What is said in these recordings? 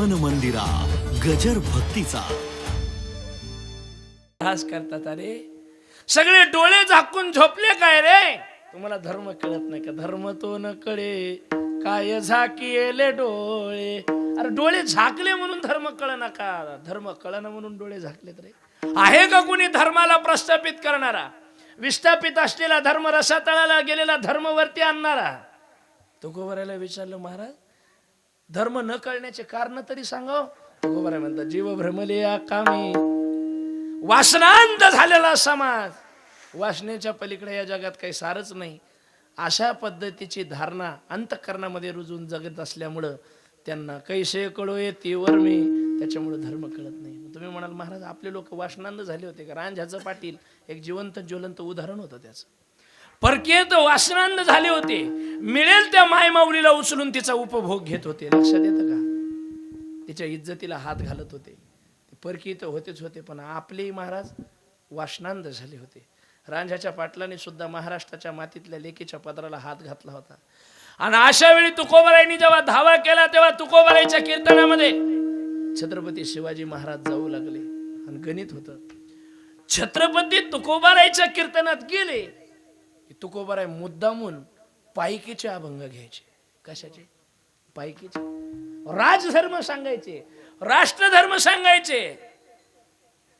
मन मंदिरा गजर भक्तीचा. हास करतात अरे. सगळे डोळे झाकून झोपले काय रे? तुम्हाला धर्म कळत नाही का? धर्म तो न कळे काय झाकिले डोळे. अरे डोळे झाकले म्हणून धर्म कळ का? धर्म कळना म्हणून डोळे झाकलेत रे. आहे का कुणी धर्माला प्रस्थापित करणारा? विस्थापित असलेला धर्म रसातळाला गेलेला धर्मवरती आणणारा? तुकोबऱ्याला विचारलं महाराज धर्म न कळण्याचे कारण तरी सांगाव? तुकोबराय म्हणतात जीव भ्रमले या कामी. वासनांत झालेला समाज. वासनेच्या पलीकडे या जगात काही सारच नाही. अशा पद्धतीची धारणा अंतकरणामध्ये रुजून जगत असल्यामुळं त्यांना कैसे कळो येते वर मी? त्याच्यामुळं धर्म कळत नाही. तुम्ही म्हणाल महाराज आपले लोक वासनांद झाले होते का? रांझ्याचं पाटील एक जिवंत ज्वलंत उदाहरण होतं त्याचं. परकीय तर वासनांद झाले होते. मिळेल त्या मायमाऊलीला उचलून तिचा उपभोग घेत होते. लक्षात येतं का? तिच्या इज्जतीला हात घालत होते. परकीय तर होतेच होते पण आपलेही महाराज वासनांद झाले होते. रांझ्याच्या पाटलाने सुद्धा महाराष्ट्राच्या मातीतल्या लेकीच्या पदराला हात घातला होता. आणि अशा वेळी तुकोबरायांनी जेव्हा धावा केला तेव्हा तुकोबराईच्या कीर्तनामध्ये छत्रपती शिवाजी महाराज जाऊ लागले. आणि गणित होतं. छत्रपती तुकोबाराईच्या कीर्तनात गेले. की तुकोबाराय मुद्दामून पायकीचे अभंग घ्यायचे. कशाचे? पायकीचे. राजधर्म सांगायचे. राष्ट्रधर्म सांगायचे.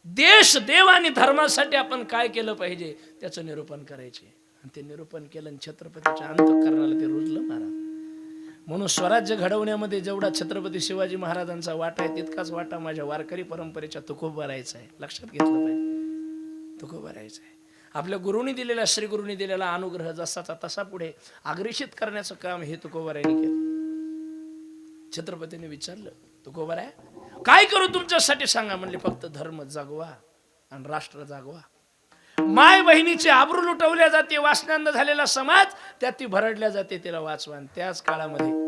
देश देव आणि धर्मासाठी आपण काय केलं पाहिजे त्याचं निरूपण करायचे. आणि ते निरूपण केलं आणि छत्रपतीच्या अंतकरणाला ते रुजलं महाराज. म्हणून स्वराज्य घडवण्यामध्ये जेवढा छत्रपती शिवाजी महाराजांचा वाटा आहे तितकाच वाटा माझ्या वारकरी परंपरेच्या तुकोबारायचा आहे. लक्षात घेतलं पाहिजे. तुकोबारायचा आहे. आपल्या गुरुनी दिलेला श्री गुरुनी दिलेला अनुग्रह जसाचा तसा पुढे अग्रेषित करण्याचं काम हे तुकोबारायने केलं. छत्रपतीने विचारलं तुकोबाराय काय करू तुमच्यासाठी? सांगा म्हणले फक्त धर्म जागवा आणि राष्ट्र जागवा. माय बहिणीचे आबरू लुटवल्या जाते वाचनांद झालेला समाज त्यात ती भरडल्या जाते तिला वाचवान. त्याच काळामध्ये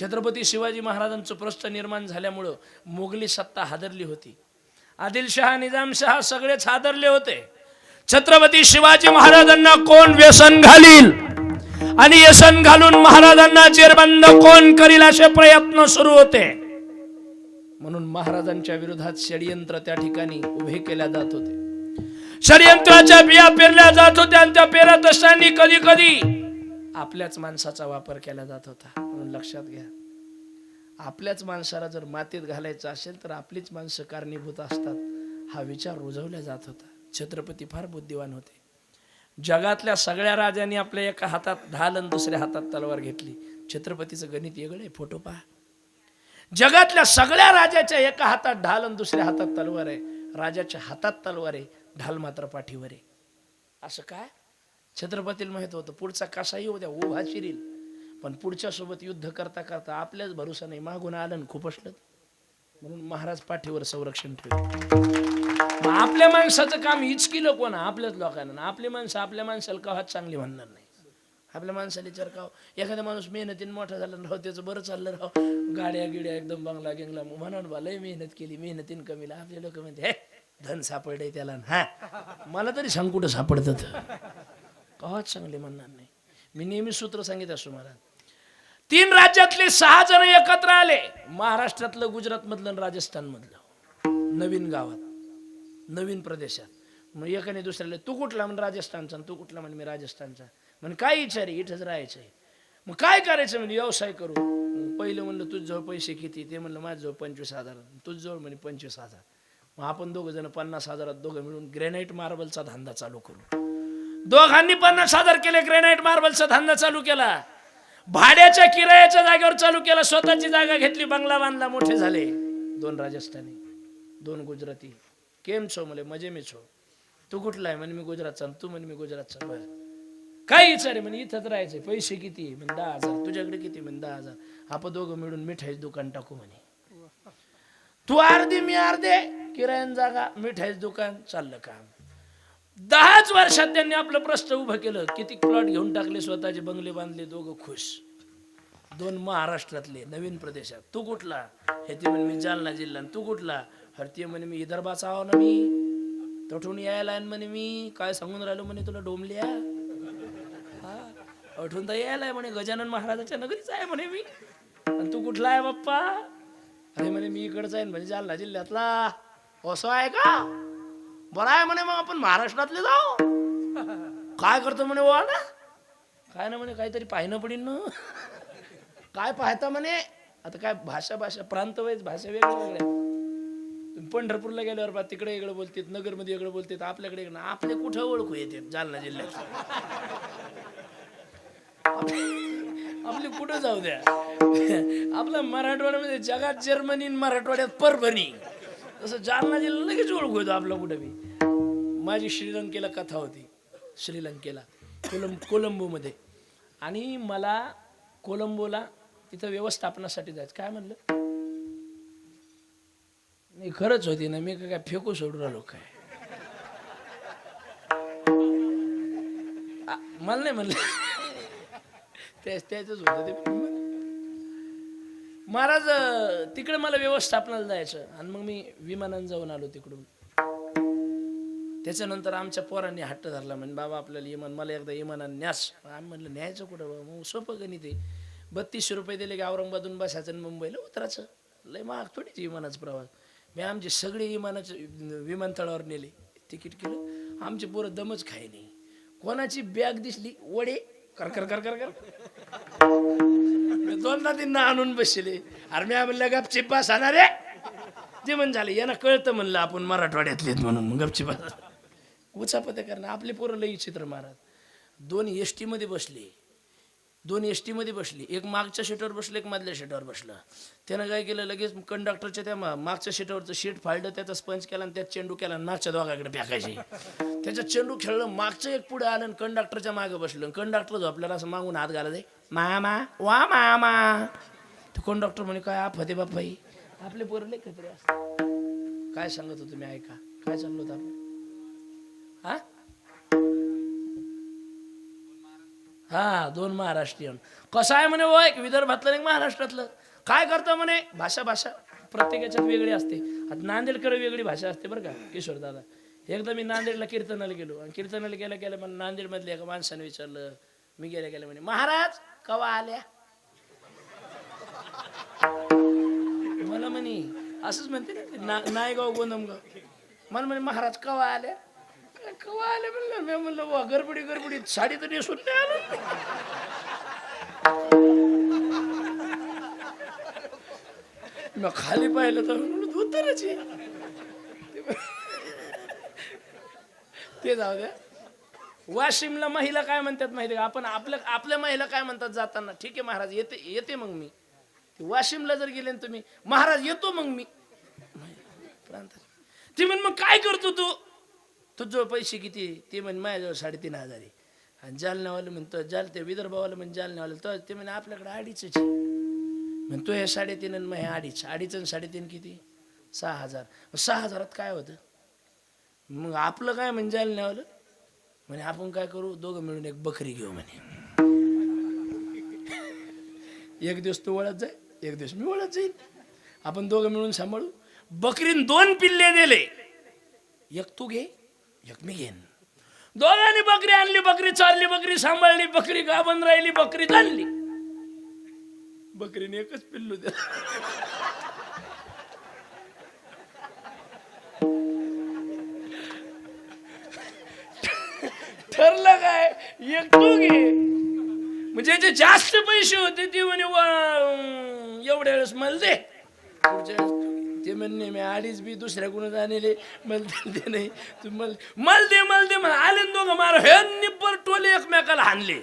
छत्रपती शिवाजी महाराजांचं प्रश्न निर्माण झाल्यामुळं मोगली सत्ता हादरली होती. आदिलशहा निजामशहा सगळेच हादरले होते. छत्रपती शिवाजी महाराजांना कोण व्यसन घालील? आणि व्यसन घालून महाराजांना जेरबंद कोण करील असे प्रयत्न सुरू होते? म्हणून महाराजांच्या विरोधात षडयंत्र त्या ठिकाणी उभे केल्या जात होते. षडयंत्राच्या बिया पेरल्या जात होत्या आणि त्या पेरत असताना कधी कधी आपल्याच माणसाचा वापर केला जात होता. म्हणून लक्षात घ्या. आपल्याच माणसाला जर मातीत घालायचं असेल तर आपलीच माणसं कारणीभूत असतात. हा विचार रुजवला जात होता. छत्रपती फार बुद्धिवान होते. जगातल्या सगळ्या राजांनी आपल्या एका हातात ढाल आणि दुसऱ्या हातात तलवार घेतली. छत्रपतीचं गणित वेगळं आहे फोटो पहा. जगातल्या सगळ्या राजाच्या एका हातात ढाल आणि दुसऱ्या हातात तलवार आहे. राजाच्या हातात तलवार आहे ढाल मात्र पाठीवर आहे. असं काय? छत्रपतीला माहीत होतं पुढचा कसाही होत्या उभा शिरील. पण पुढच्या सोबत युद्ध करता करता आपल्याच भरोसा नाही मागून आलं खूप असलं. म्हणून महाराज पाठीवर संरक्षण ठेवले. मग आपल्या माणसाचं काम हिचकिलं कोण? आपल्याच लोकांना. आपली माणसं आपल्या माणसाला कवाच चांगली म्हणणार नाही. आपल्या माणसाला विचार का एखादा माणूस मेहनतीने मोठा झाला राव त्याचं बरं चाललं राव. गाड्या गिड्या एकदम बंगला गिंगला म्हणून बा लय मेहनत केली मेहनतीन कमीला. आपले लोक म्हणते हे धन सापडले त्याला हा. मला तरी सांग कुठं सापडतात कवाच चांगले म्हणणार नाही. मी नेहमी सूत्र सांगित असतो मला. तीन राज्यातले सहा जण एकत्र आले. महाराष्ट्रातलं गुजरातमधलं राजस्थानमधलं. नवीन गावात. नवीन प्रदेशात. मग एकाने दुसऱ्याला तू कुठला? म्हण राजस्थानचा. आणि तू कुठला? म्हण मी राजस्थानचा. म्हण काय इच्छा रे? इथंच राहायचं आहे मग काय करायचं? म्हणजे व्यवसाय करू. मग पहिलं म्हणलं तुझ्याजवळ पैसे किती? ते म्हणलं माझ्याजवळ पंचवीस हजार. तुझ्याजवळ म्हणे पंचवीस हजार. मग आपण दोघं जण पन्नास हजारात दोघं मिळून ग्रेनाईट मार्बलचा धंदा चालू करू. दोघांनी पन्नास हजार केले ग्रेनाईट मार्बलचा धंदा चालू केला. भाड्याच्या किरायाच्या जागेवर चालू केला स्वतःची जागा घेतली बंगला बांधला मोठे झाले. दोन राजस्थानी दोन गुजराती. केम छो मले मजे मी छो तू कुठला आहे म्हणे मी गुजरातचा तू म्हणे मी गुजरातचा बरं काय विचार म्हणे इथंच राहायचंय पैसे किती म्हणजे दहा हजार तुझ्याकडे किती म्हणजे दहा हजार आपण दोघं मिळून मिठाईच दुकान टाकू म्हणे तू अर्धी मी अर्धे किरायन जागा मिठाईचं दुकान चाललं काम दहाच वर्षात त्यांनी आपलं प्रश्न उभं केलं किती प्लॉट घेऊन टाकले स्वतःचे बंगले बांधले दोघं खुश दोन महाराष्ट्रातले नवीन प्रदेशात तू कुठला हे ते म्हणे मी जालना जिल्हा तू कुठला हरतीय म्हणे मी विदर्भाचा आहो ना मी. तठून यायला आहे म्हणे मी. काय सांगून राहिलो म्हणे तुला डोमल्या हा? तर यायला म्हणे गजानन महाराजाच्या नगरीच आहे म्हणे मी. आणि तू कुठला आहे बाप्पा? अरे म्हणे मी इकडचा आहे म्हणजे जालना जिल्ह्यातला. असं आहे का? बरं आहे म्हणे मग आपण महाराष्ट्रातले जाऊ. काय करतो म्हणे वा ना? काय ना म्हणे काहीतरी पाहिनं पडीन ना. काय पाहता म्हणे? आता काय भाषा भाषा प्रांत वाईज भाषा वेगळ्या वेगळ्या पंढरपूरला गेल्यावर बा तिकडे वेगळं बोलतात नगरमध्ये वेगळं बोलतात आपल्याकडे वेगळं आपले कुठं ओळखू येते जालना जिल्ह्यात आपले कुठं जाऊ द्या? आपला मराठवाड्यामध्ये जगात जर्मनी आणि मराठवाड्यात परभणी. तसं जालना जिल्हा लगेच ओळखू येतो आपला कुठं मी माझी श्रीलंकेला कथा होती. श्रीलंकेला कोलंब कोलंबोमध्ये. आणि मला कोलंबोला तिथं व्यवस्थापनासाठी जायचं. काय म्हणलं? नाही खरंच होती ना मी काय फेकू सोडून राहिलो काय? मला नाही म्हणलं. त्याच त्याच होतं ते. महाराज तिकडे मला व्यवस्थापनाला जायचं. आणि मग मी विमानानं जाऊन आलो तिकडून. त्याच्यानंतर आमच्या पोरांनी हट्ट धरला. म्हणजे बाबा आपल्याला इमान मला एकदा इमानानं न्यास. आम्ही म्हणलं न्यायचं कुठं बाबा? मग सोपं गणित आहे. बत्तीसशे रुपये दिले की औरंगाबादून बसायचं आणि मुंबईला उतरायचं. लय महाग थोडीच विमानाचा प्रवास. मी आमचे सगळे विमानाचे विमानतळावर नेले. तिकीट केलं. आमचे पोरं दमच खाय नाही. कोणाची बॅग दिसली वडे कर कर कर कर कर. मी दोनदा तीनदा आणून बसले. अरे मी म्हणलं गपचिप पास रे. ते म्हण झालं यांना कळतं म्हणलं आपण मराठवाड्यातले आहेत म्हणून. मग गपचिप उचापत्या करणं आपले पोरं लई चित्र महाराज दोन एस टीमध्ये बसले. दोन एस टीमध्ये बसली. एक मागच्या सीटवर बसलं एक मधल्या सीटवर बसलं. त्यानं काय केलं लगेच कंडक्टरच्या त्या मागच्या सीटवरचं शीट फाळलं त्याचा स्पंज केला आणि त्यात चेंडू केला आणि मागच्या दोघाकडे फेकायचे. त्याचा चेंडू खेळलं मागचं एक पुढे आलं आणि कंडक्टरच्या मागे बसलं. कंडक्टर झोपल्याला असं मागून हात घाला मामा वा मामा. तो कंडक्टर म्हणे काय आप होते बापाई आपले पोरं खतरे असतात. काय सांगत होतो मी ऐका. काय चाललो होतं आपण हा? हा दोन महाराष्ट्रीयन. कसं आहे म्हणे वय? विदर्भातलं एक महाराष्ट्रातलं. काय करतं म्हणे? भाषा भाषा. प्रत्येकाच्यात वेगळी असते. आता नांदेडकर वेगळी भाषा असते बरं का किशोर दादा. एकदा मी नांदेडला कीर्तनाला गेलो आणि कीर्तनाला गेल्या गेल्या मला नांदेडमधल्या एका माणसाने विचारलं. मी गेल्या गेल्या म्हणे महाराज कवा आल्या? मला म्हणे असंच म्हणते ना ना नायगाव गोंदमगाव. मला म्हणे महाराज कवा आल्या? कवा आलं म्हणलं? मी म्हणलं वा गरबडी गडबडी साडी तर नेसून नाही मग खाली पाहिलं तर म्हणलं धोतरच ते जाऊ द्या. वाशिमला महिला काय म्हणतात माहिती का? आपण आपल्या आपल्या महिला काय म्हणतात जाताना? ठीक आहे महाराज येते येते मग मी. वाशिमला जर गेले ना तुम्ही महाराज येतो मग मी. प्रांतात ती म्हण मग काय करतो तू? तुझं पैसे किती ते म्हण माझ्याजवळ साडेतीन हजार आहे. आणि जालन्यावालं म्हणतो जाल ते विदर्भावालं म्हण जालन्यावालं तर ते म्हणे आपल्याकडे अडीचच आहे. म्हणतो हे साडेतीन आणि मग हे अडीच. अडीच आणि साडेतीन किती? सहा हजार. मग सहा हजारात काय होतं? मग आपलं काय म्हणजे जालन्यावालं म्हणे आपण काय करू? दोघं मिळून एक बकरी घेऊ म्हणे. एक दिवस तू वळत जाय एक दिवस मी वळत जाईन. आपण दोघं मिळून सांभाळू. बकरीन दोन पिल्ले दिले एक तू घे. एक मी घेईन दोघांनी बकरी आणली बकरी चालली बकरी सांभाळली बकरी गाबन राहिली बकरी चालली बकरीने एकच पिल्लू दिला. ठरलं काय? एक तू घे. म्हणजे जे जास्त पैसे होते ते म्हणे एवढ्या वेळेस मला दे. ते म्हणणे मी अडीच बी दुसऱ्या कुणी आणले मला दे नाही. तू मला मल दे मल दे मला आले न दोघं मार. हे निब्बर टोले एकमेकाला हाणले.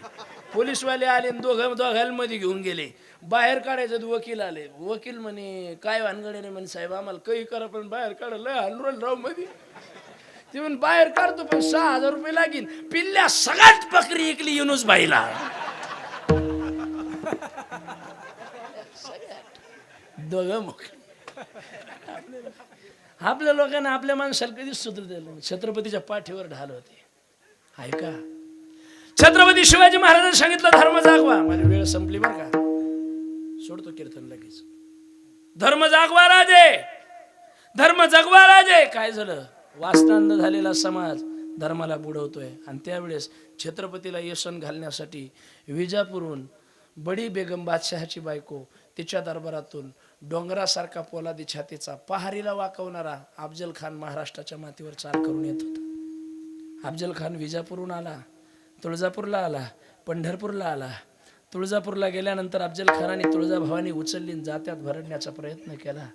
पोलीसवाले आले न दोघं दोघांमध्ये घेऊन गेले. बाहेर काढायचं वकील आले. वकील म्हणे काय भानगडे नाही म्हणे साहेब आम्हाला काही करा पण बाहेर काढा लय हाणून रावमध्ये. ते म्हण बाहेर काढतो पण सहा हजार रुपये लागीन. पिल्ल्या सगळ्यात बकरी इकली युनुस बाईला दोघं मग आपल्या लोकांना आपल्या माणसाला कधीच सुधरत छत्रपतीच्या पाठीवर ढाल होते. ऐका छत्रपती शिवाजी महाराजांनी सांगितलं धर्म जागवा. माझी वेळ संपली बर का. सोडतो कीर्तन लगेच. धर्म जागवा राजे. धर्म जगवा राजे. काय झालं? वासनांद झालेला समाज धर्माला बुडवतोय. आणि त्यावेळेस छत्रपतीला यशन घालण्यासाठी विजापूरहून बडी बेगम बादशहाची बायको तिच्या दरबारातून डोंगरासारखा पोलादी छातीचा पहारीला वाकवणारा अफजल खान महाराष्ट्राच्या मातीवर चाल करून येत होता. अफजल खान विजापूरहून आला तुळजापूरला आला पंढरपूरला आला. तुळजापूरला गेल्यानंतर अफजल खानाने तुळजाभवानी उचलली जात्यात भरडण्याचा प्रयत्न केला.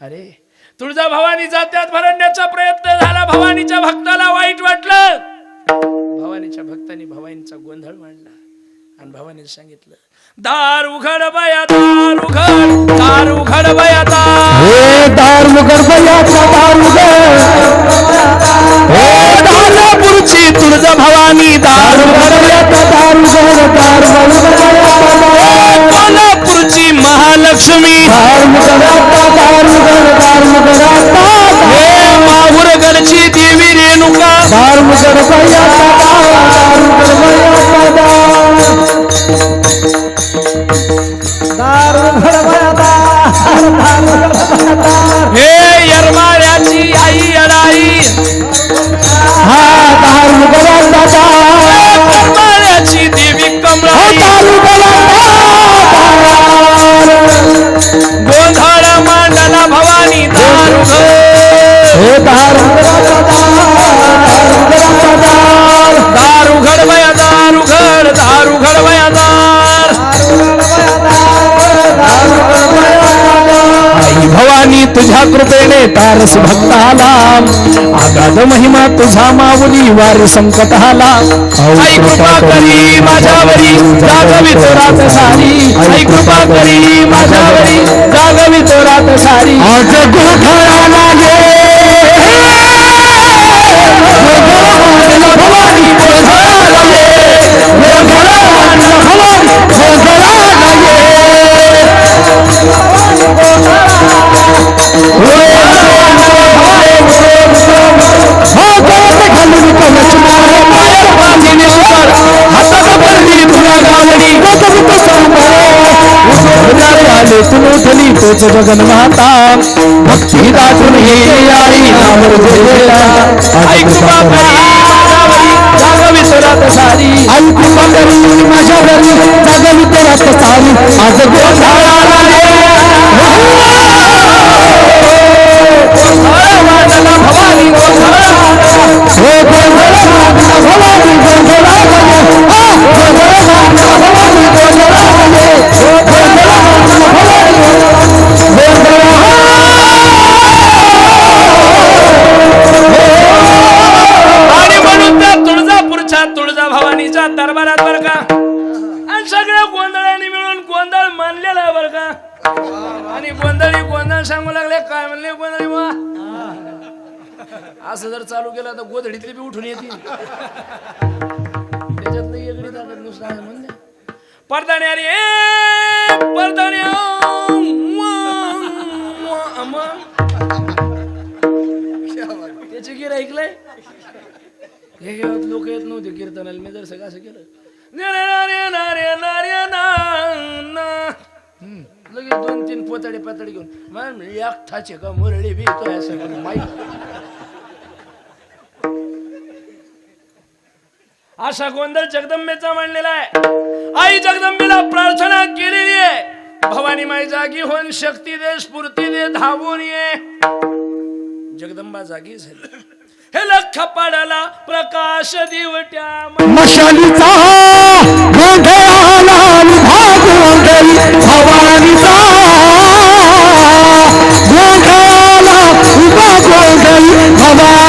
अरे तुळजाभवानी जात्यात भरडण्याचा प्रयत्न झाला भवानीच्या भक्ताला वाईट वाटलं. भवानीच्या भक्तांनी भवानीचा गोंधळ मांडला. आणि भवानीने सांगितलं दार उघड बया दार उघड दार उघड बया दार. हे दार मुगर बयाचा दार हे दानापूरची तुळजा भवानी दार बयाचा दार मुगर दार कोल्हापूरची महालक्ष्मी. दार मुगराचा दार मुगर दार हे माहुरगडची देवी रेणुका. दार मुगर बयाचा दार मुगर बयाचा तारस भक्ताला. आगाध महिमा तुझा माऊली वार संकटाला. आई कृपा करी माझ्यावरी जागवी तोरात सारी. आई कृपा करी माझ्यावरी जागवी तोरात सारी. आज गोठळाला तोच जगन माता भक्ती दाटून ये आई नावर सारी. माझ्या घरी जागवी तोरात सारी. आज गोठाळाला त्याचे गिर ऐकलंय? हे गावात लोक येत नव्हते कीर्तनाला. मी जर सगळं असं केलं. लगेच दोन तीन पोताडे पातळी घेऊन मॅम एकठाचे का मुरळी बी तो असं करून माहीत असा गोंधळ जगदंबेचा मांडलेला आहे. आई जगदंबेला प्रार्थना केलेली आहे. भवानी माई जागी होऊन शक्ती दे स्फूर्ती दे धावून ये. जगदंबा जागी झाली. हे लख पडला प्रकाश दिवट्या मशालीचा गोंधळाला विभाग गोंधळी भवानीचा भवानी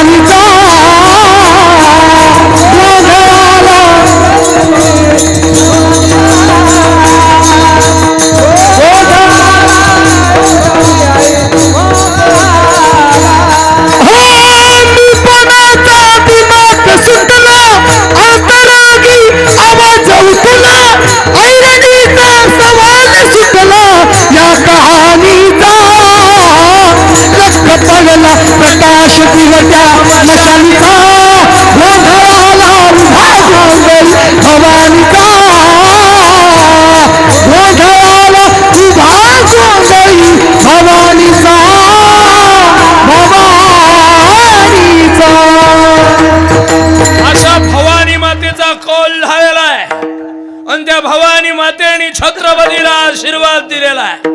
भवानी मातेने छत्रपतीला आशीर्वाद दिलेला आहे.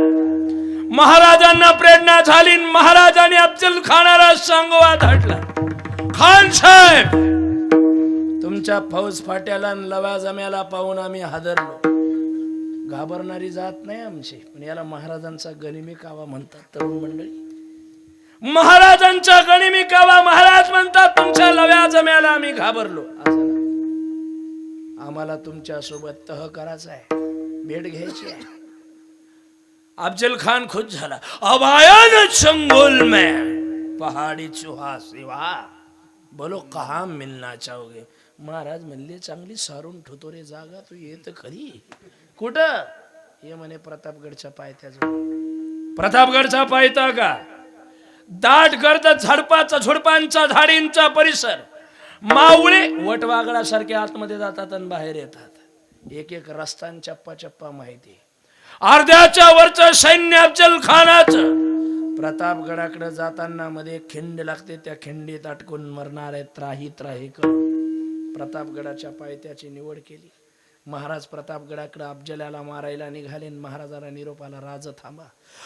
महाराजांना प्रेरणा झाली महाराजांनी अफजल खानाला संगवा धाडला. खान साहेब तुमच्या फौज फाट्याला लवा जम्याला पाहून आम्ही हादरलो. घाबरणारी जात नाही आमची पण याला महाराजांचा गनिमी कावा म्हणतात तरुण मंडळी. महाराजांचा गनिमी कावा महाराज म्हणतात तुमच्या लव्या जम्याला आम्ही घाबरलो. असं आम्हाला तुमच्यासोबत तह करायचा आहे. भेट घ्यायची आहे. अफजल खान खुश झाला. अब आया न चंगुल में पहाड़ी चूहा सिवा. बोलो कहा मिलना चाहोगे? महाराज म्हणले चांगली सारून ठेवतो रे जागा तू येत खरी. कुठं? हे म्हणे प्रतापगडच्या पायथ्याजवळ प्रतापगडचा पायथा का? दाट गर्द झडपाचा झुडपांचा झाडींचा परिसर. मावळे वटवागळासारखे आतमध्ये जातात आणि बाहेर येतात. एक एक रस्तान चप्पा चप्पा माहिती. अर्ध्याच्या वरचं सैन्य अफजल खानाचं. प्रतापगडाकडे जाताना मध्ये खिंड लागते त्या खिंडीत अटकून मरणार आहे त्राही त्राही करून. प्रतापगडाच्या पायथ्याची निवड केली. महाराज प्रतापगडाकडे अफजल्याला मारायला निघाले महाराजाला निरोप आला राज थांबा.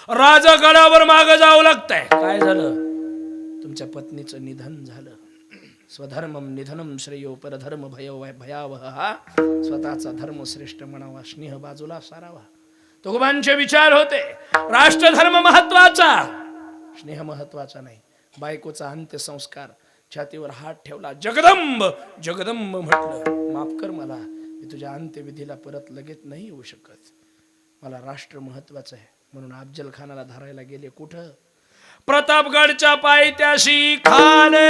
राज गडावर माग जावं लागतंय. काय झालं? तुमच्या पत्नीचं निधन झालं. स्वधर्मम निधनम श्रेयो परधर्म भय भयावह। हा स्वतःचा धर्म श्रेष्ठ म्हणावा स्नेह बाजूला सारावा. तुकोबांचे विचार होते. राष्ट्रधर्म महत्त्वाचा. स्नेह महत्त्वाचा नाही. बायकोचा अंत्यसंस्कार. छातीवर हात ठेवला जगदंब जगदंब म्हटलं माफ कर मला मी तुझ्या अंत्यविधीला परत लगेच नाही येऊ शकत. मला राष्ट्र महत्वाचं आहे. म्हणून अफजल खानाला धरायला गेले कुठं? प्रतापगडच्या पायथ्याशी खाले.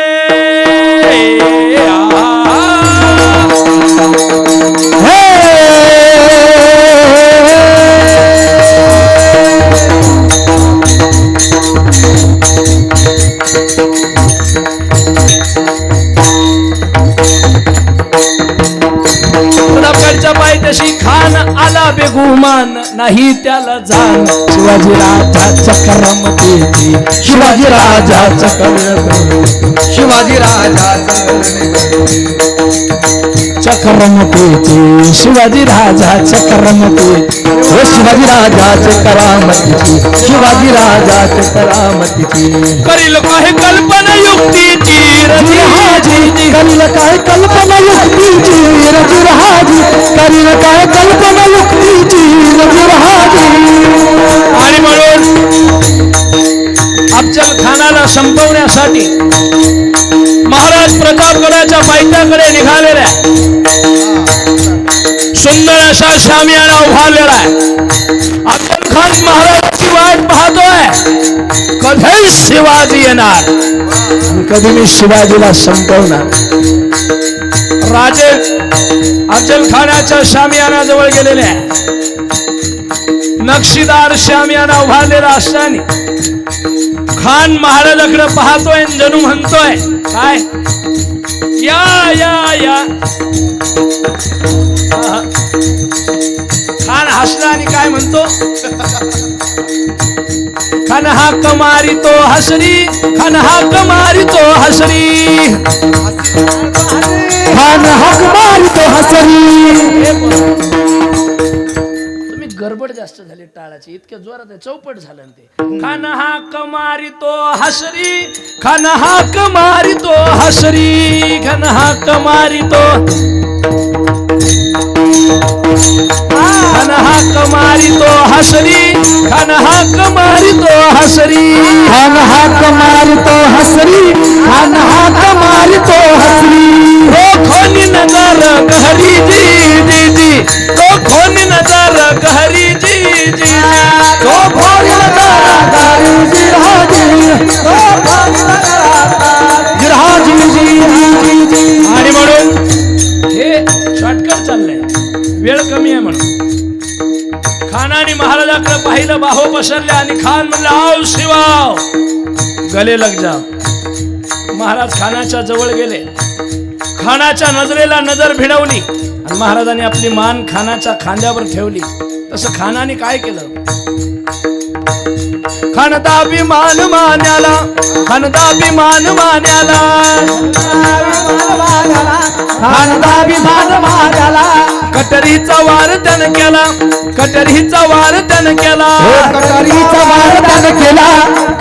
आला बेगुमान नाही त्याला जाण. शिवाजी राजाच्या करमतेची शिवाजी राजाचा करमतेची शिवाजी राजाचा राजा चक्रमतेची शिवाजी राजाच्या करमतेची हो शिवाजी राजाचे करामतीची शिवाजी राजाचे करामतीची करील काही कल्पना युक्तीची हाजी? करील काय कल्पना युक्तीची रजीर हाजी? करील काय कल्पना युक्तीची रजीर हाजी? आणि म्हणून अफजल खानाला संपवण्यासाठी महाराज प्रतापगडाच्या पायथ्याकडे निघालेल्या असा शामियाना उभारलेला आहे. अफजल खान महाराजाची वाट पाहतोय. कधी शिवाजी येणार. कधी मी शिवाजीला संपवणार. राजे अफजल खानाच्या शामियाना जवळ गेलेले आहे नक्षीदार शामियाना उभारलेला असताना खान महाराजाकडे पाहतोय आणि जणू म्हणतोय काय? या या या. हसला आणि काय म्हणतो? खान हा कमारी तो हसरी खान हा कमारी तो हसरी. खान हाक मारितो हसरी. तुम्ही गडबड जास्त झाली टाळाची इतक्या जोरात आहे, चौपट झालं ते. खान हा कमारी तो हसरी खान हा कमारी तो हसरी खान हा कमारी तो खान हा कमारी तो हसरी. खान हा कमारी तो हसरी खान हाक मारितो हसरी. खान हाक मारितो हसरी हो खोनी नजर गहरी जी जी जी. तो खोनी नजर गहरी जी जी तो भोरी नजारा तो जिरहाजी जी जी जी जी. वेळ कमी आहे म्हणून. खानाने महाराजाकडे पाहिलं बाहो पसरले आणि खान म्हणलं आव शिवाव गले लग जा महाराज खानाच्या जवळ गेले. खानाच्या नजरेला नजर भिडवली आणि महाराजांनी आपली मान खानाच्या खांद्यावर ठेवली. तसं खानाने काय केलं? खानदा विमान मान्याला खानदा विमान मान्याला. खानदा विमान मान्याला. कटरीचा वार त्यानं केला कटरीचा वार त्यानं केला कटारीचा वार त्यानं केला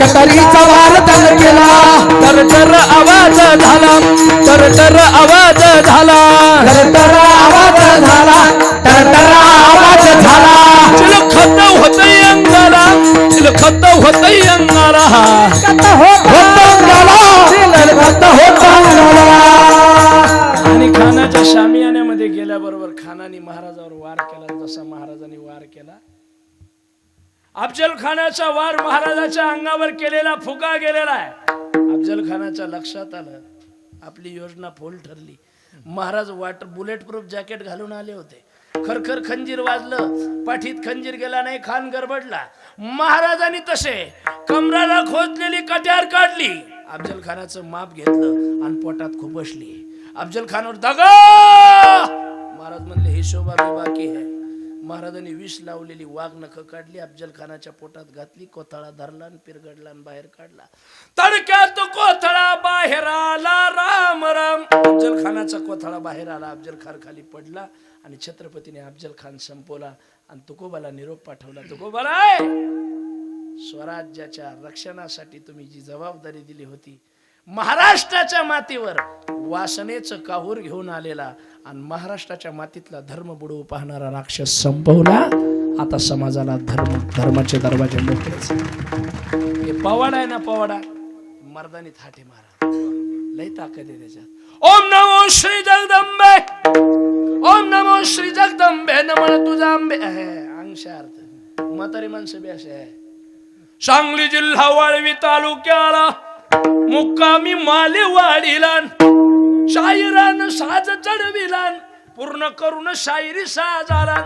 कटारीचा वार त्यानं केला. तर तर आवाज झाला तर तर आवाज झाला. तरतर आवाज झाला तरतर आवाज झाला. चिलखत होत होत अंगाला. आणि खानाच्या शामियान्यामध्ये गेल्याबरोबर खानाने महाराजावर वार केला. जसा महाराजांनी वार केला अफजल खानाचा वार महाराजाच्या अंगावर केलेला फुका गेलेला आहे. अफजल खानाच्या लक्षात आलं आपली योजना फोल ठरली. महाराज वॉटर बुलेट प्रूफ जॅकेट घालून आले होते. खरखर खंजीर वाजलं. पाठीत खंजीर गेला नाही खान गरबडला. महाराजांनी तसे कमराला खोचलेली कट्यार काढली. अफजल खानाचं माप घेतलं आणि पोटात खुपसली अफजल खानवर दगा! महाराज म्हणले हे शोभा बाकी आहे. महाराजांनी विष लावलेली वाघ नख काढली अफजल खानाच्या पोटात घातली कोथळा धरला आणि पिरगडला आणि बाहेर काढला. तडक्यात कोथळा बाहेर आला राम राम. अफजल खानाचा कोथळा बाहेर आला अफजल खान खाली पडला आणि छत्रपतीने अफजल खान संपवला आणि तुकोबाला निरोप पाठवला. तुकोबाला स्वराज्याच्या रक्षणासाठी तुम्ही जी जबाबदारी दिली होती महाराष्ट्राच्या मातीवर वासनेचं काहूर घेऊन आलेला आणि महाराष्ट्राच्या मातीतला धर्म बुडवू पाहणारा राक्षस संपवला आता समाजाला धर्म धर्माचे दरवाजे मोकळेच हे पवाडा आहे ना पवाडा? मर्दानी थाटे मारा. लय ताकद आहे त्याच्यात. ओम नमो श्री जगदंबे. ओम नमो श्री जगदंबे नमन तुझा आंबे अंशार्थ म्हातारी माणसं बी असे सांगली जिल्हा वाळवी तालुक्याला मुक्कामी माले वाढीला शायरान साज चढविला पूर्ण करून शायरी साजाला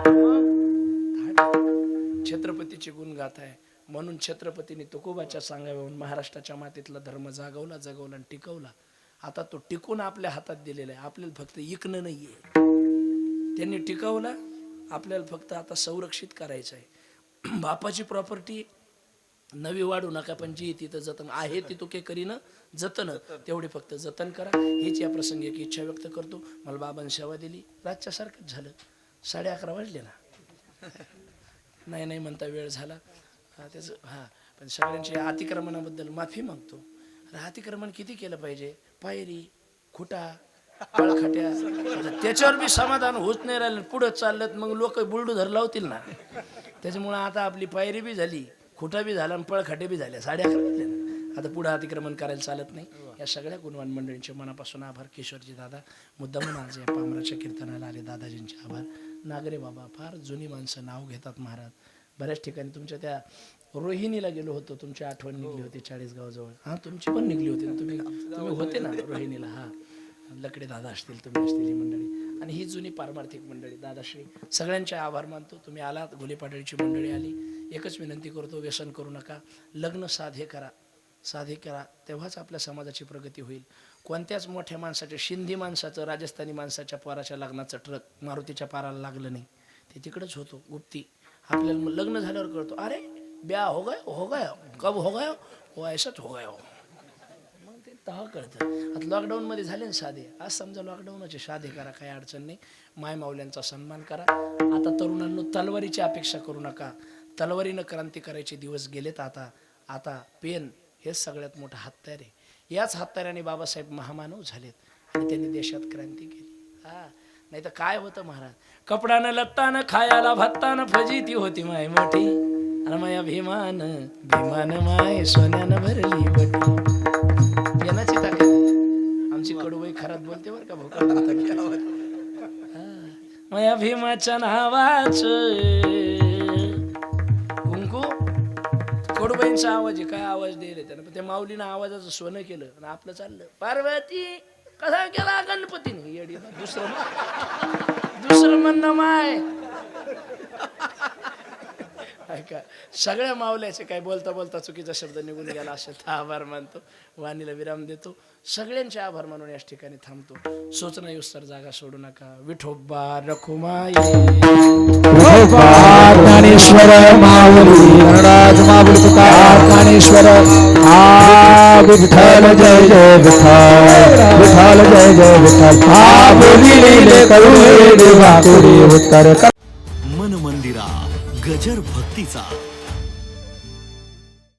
छत्रपतीची गुण गात आहे. म्हणून छत्रपतीने तुकोबाच्या सांगाव्याहून महाराष्ट्राच्या मातीतला धर्म जागवला जगवला आणि टिकवला. आता तो टिकून आपल्या हातात दिलेला आहे. आपल्याला फक्त इकणं नाहीये. त्यांनी टिकवला. आपल्याला फक्त आता संरक्षित करायचं आहे. बापाची प्रॉपर्टी नवी वाढू नका पण जी तिथं जतन आहे ती तुके करीन. जतन तेवढे फक्त जतन करा. हीच या प्रसंगी एक इच्छा व्यक्त करतो. मला बाबांनी सेवा दिली. रातच्यासारखंच झालं. साडे अकरा वाजले ना. नाही नाही म्हणता वेळ झाला. हा, त्याचं हां. पण सगळ्यांच्या अतिक्रमणाबद्दल माफी मागतो. अतिक्रमण किती केलं पाहिजे? पायरी खुटा पळखाट्या त्याच्यावर बी समाधान होत नाही राहिलं पुढं चाललं मग लोक बुलडोझर लावतील ना. त्याच्यामुळं आता आपली पायरी बी झाली खुटा बी झाला आणि पळखाटे बी झाल्या साड्या आता पुढं अतिक्रमण करायला चालत नाही. या सगळ्या गुणवान मंडळींचे मनापासून आभार. किशोरजी दादा मुद्दाम आज या पामराच्या कीर्तनाला आले. दादाजींचे आभार. नागरे बाबा फार जुनी माणसं नाव घेतात महाराज. बऱ्याच ठिकाणी तुमच्या त्या रोहिणीला गेलो होतो तुमची आठवण निघली होती चाळीसगावजवळ. हां तुमची पण निघली होती ना तुम्ही तुम्ही होते ना रोहिणीला हां. लकडे दादा असतील तुम्ही असतील ही मंडळी. आणि ही जुनी पारमार्थिक मंडळी दादाश्री. सगळ्यांचे आभार मानतो. तुम्ही आलात घोलेपाटळीची मंडळी आली. एकच विनंती करतो व्यसन करू नका. लग्न साधे करा. साधे करा. तेव्हाच आपल्या समाजाची प्रगती होईल. कोणत्याच मोठ्या माणसाच्या सिंधी माणसाचं राजस्थानी माणसाच्या पोराच्या लग्नाचं ट्रक मारुतीच्या पाराला लागलं नाही. ते तिकडंच होतो गुप्ती. आपल्याला लग्न झाल्यावर कळतो अरे ब्या हो गए हो गया कब हो गया हो ऐसाच हो गया हो। मग ते तह कळतं आता लॉकडाऊनमध्ये झाले ना साधे आज समजा लॉकडाऊनचे साधे करा काही अडचण नाही. माय माऊल्यांचा सन्मान करा. आता तरुणांनो तलवारीची अपेक्षा करू नका. तलवारीनं क्रांती करायचे दिवस गेलेत आता. आता पेन हेच सगळ्यात मोठं हत्यार आहे. याच हत्याराने बाबासाहेब महामानव झालेत आणि त्यांनी देशात क्रांती केली. हा. नाही तर काय होतं महाराज? कपडानं लत्तानं खायाला भत्तानं फजिती होती माय मोठी. माया भीमान भीमान माय सोन्यानं भरली बटी पेनाची ताकद आमची कडूबाई खरात बोलते बर का भाऊ माया भीमाच्या नावाच कुंकू. कडूबाईंचा आवाज आहे काय आवाज दिले त्यानं. त्या माऊलीनं आवाजाचं सोनं केलं आणि आपलं चाललं. पार्वती कसा केला गणपतीने? येडी दुसरं दुसरं म्हणणं माय. ऐका सगळ्या मावल्याचे काय बोलता बोलता चुकीचा शब्द निघून गेला असे आभार मानतो. वाणीला विराम देतो. सगळ्यांचे आभार मानून याच ठिकाणी थांबतो. सूचना युस्तर जागा सोडू नका. विठोबा रखुमाई. ज्ञानेश्वर माऊली धनराज माऊली ज्ञानेश्वर. हा विठ्ठल जय जय विठ्ठल. विठ्ठल जय जय विठ्ठल. हा बोली करुणे देवा तुरी उत्तर. मन मंदिरा गजर भक्तीचा